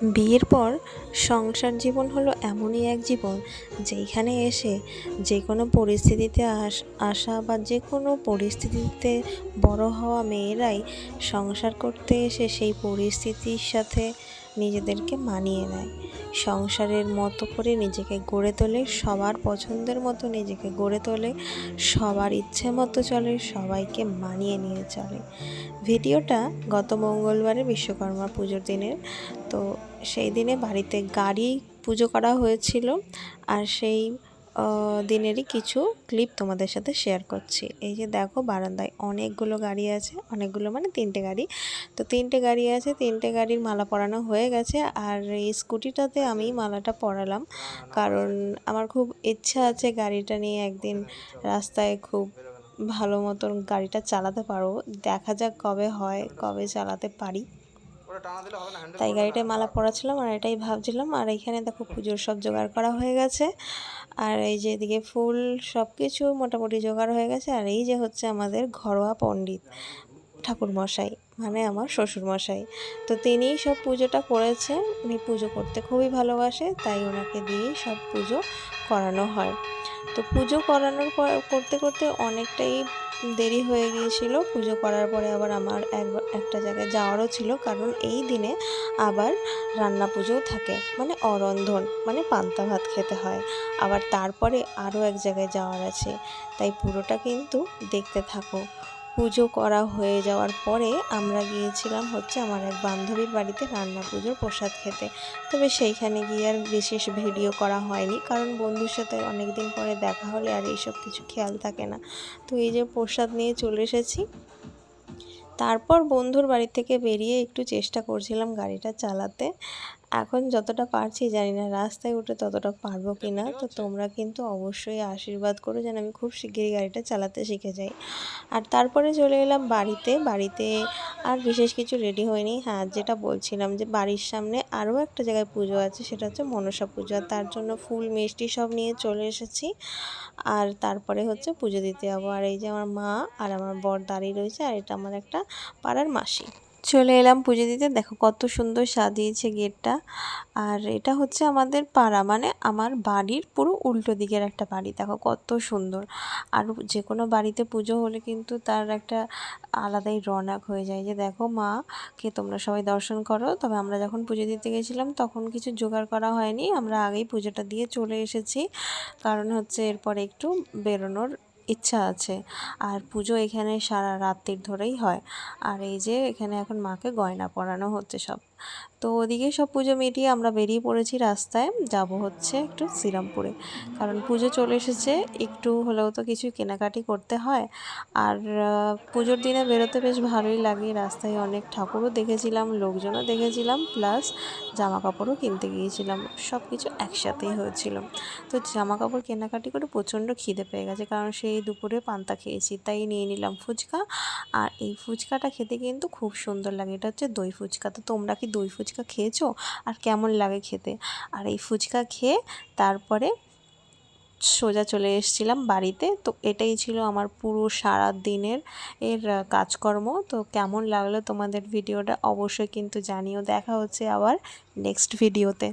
বিয়ের পর সংসার জীবন হলো এমনই এক জীবন যেখানে এসে যে কোনো পরিস্থিতিতে আস, আসা বা যে কোনো পরিস্থিতিতে বড় হওয়া মেয়েরাই সংসার করতে এসে সেই পরিস্থিতির সাথে নিজেদেরকে মানিয়ে নেয়। সংসারের মতো করে নিজেকে গড়ে তোলে, সবার পছন্দের মতো নিজেকে গড়ে তোলে, সবার ইচ্ছে মতো চলে, সবাইকে মানিয়ে নিয়ে চলে। ভিডিওটা গত মঙ্গলবারে বিশ্বকর্মা পুজোর দিনের। তো সেই দিনে বাড়িতে গাড়ি পুজো করা হয়েছিল আর সেই দিনেরই কিছু ক্লিপ তোমাদের সাথে শেয়ার করছি। এই যে দেখো বারান্দায় অনেকগুলো গাড়ি আছে, অনেকগুলো মানে তিনটে গাড়ি। তো তিনটে গাড়ি আছে, তিনটে গাড়ির মালা পরানো হয়ে গেছে আর এই স্কুটিটাতে আমি মালাটা পরালাম কারণ আমার খুব ইচ্ছা আছে গাড়িটা নিয়ে একদিন রাস্তায় খুব ভালো মতন গাড়িটা চালাতে পারব দেখা যাক কবে হয়, কবে চালাতে পারি। তাই গাড়িটায় মালা পরাছিলাম আর এটাই ভাবছিলাম। আর এখানে দেখো পুজোর সব জোগাড় করা হয়ে গেছে। আর এই যে এদিকে ফুল সব কিছু মোটামুটি জোগাড় হয়ে গেছে। আর এই যে হচ্ছে আমাদের ঘরোয়া পণ্ডিত। ঠাকুর মশাই মানে আমার শ্বশুর মশাই তো তিনিই সব পুজোটা করেছে উনি পুজো করতে খুবই ভালোবাসে, তাই ওনাকে দিয়েই সব পুজো করানো হয়। তো পুজো করানোর পর, করতে করতে অনেকটাই দেরি হয়ে গিয়েছিল। পুজো করার পরে আবার আমার একবার একটা জায়গায় যাওয়ারও ছিল, কারণ এই দিনে আবার রান্না পুজোও থাকে। মানে অরন্ধন মানে পান্তা ভাত খেতে হয়। আবার তারপরে আরও এক জায়গায় যাওয়ার আছে। তাই পুরোটা কিন্তু দেখতে থাকো। পুজো করা হয়ে যাওয়ার পরে আমরা গিয়েছিলাম হচ্ছে আমার এক বান্ধবীর বাড়িতে রান্না পুজোর প্রসাদ খেতে। তবে সেইখানে গিয়ে আর বিশেষ ভিডিও করা হয়নি, কারণ বন্ধুর সাথে অনেক দিন পরে দেখা হলে আর এইসব কিছু খেয়াল থাকে না। তো এই যে প্রসাদ নিয়ে চলে এসেছি। তারপর বন্ধুর বাড়ি থেকে বেরিয়ে একটু চেষ্টা করছিলাম গাড়িটা চালাতে। এখন যতটা পারছি জানি না রাস্তায় উঠে ততটা পারব কি না তো তোমরা কিন্তু অবশ্যই আশীর্বাদ করো যেন আমি খুব শিগগিরই গাড়িটা চালাতে শিখে যাই। আর তারপরে চলে এলাম বাড়িতে। বাড়িতে আর বিশেষ কিছু রেডি হয়নি। হ্যাঁ যেটা বলছিলাম যে বাড়ির সামনে আরও একটা জায়গায় পুজো আছে সেটা হচ্ছে মনসা পুজো। আর তার জন্য ফুল মিষ্টি সব নিয়ে চলে এসেছি। আর তারপরে হচ্ছে পুজো দিতে যাব। আর এই যে আমার মা আর আমার বর দাঁড়িয়ে রয়েছে আর এটা আমার একটা পাড়ার মাসি। চলে এলাম পুজো দিতে। দেখো কত সুন্দর সাজিয়েছে গেটটা। আর এটা হচ্ছে আমাদের পাড়া মানে আমার বাড়ির পুরো উল্টো দিকের একটা বাড়ি। দেখো কত সুন্দর। আর যে কোনো বাড়িতে পুজো হলে কিন্তু তার একটা আলাদাই রনাক হয়ে যায় যে, দেখো মা, কে তোমরা সবাই দর্শন করো। তবে আমরা যখন পুজো দিতে গেছিলাম, তখন কিছু জোগাড় করা হয়নি। আমরা আগেই পুজোটা দিয়ে চলে এসেছি। কারণ হচ্ছে এরপরে একটু বেরোনোর ইচ্ছা আছে। আর পুজো এখানে সারা রাত্রির ধরেই হয়। আর এই যে এখানে এখন মাকে গয়না পরানো হচ্ছে সব। তো ওদিকে সব পুজো মিটিয়ে আমরা বেরিয়ে পড়েছি রাস্তায়। যাব হচ্ছে একটু শ্রীরামপুরে। কারণ পুজো চলে এসেছে, একটু হলেও তো কিছু কেনাকাটি করতে হয়। আর পুজোর দিনে বেরোতে বেশ ভালোই লাগে। রাস্তায় অনেক ঠাকুরও দেখেছিলাম, লোকজনও দেখেছিলাম, প্লাস জামা কাপড়ও কিনতে গিয়েছিলাম। সব কিছু একসাথেই হয়েছিল। তো জামা কাপড় কেনাকাটি করে প্রচণ্ড খিদে পেয়ে গেছে। কারণ সেই দুপুরে পান্তা খেয়েছি, তাই নিয়ে নিলাম ফুচকা। আর এই ফুচকাটা খেতে কিন্তু খুব সুন্দর লাগে, এটা হচ্ছে দই ফুচকা। তো তোমরা কি দই ফুচকা খেয়েছো? আর কেমন লাগে খেতে? আর এই ফুচকা খেয়ে তারপরে সোজা চলে এসেছিলাম বাড়িতে। তো এটাই ছিল আমার পুরো সারা দিনের এর কাজকর্ম। তো কেমন লাগল তোমাদের ভিডিওটা অবশ্যই কিন্তু জানিও। দেখা হচ্ছে আবার নেক্সট ভিডিওতে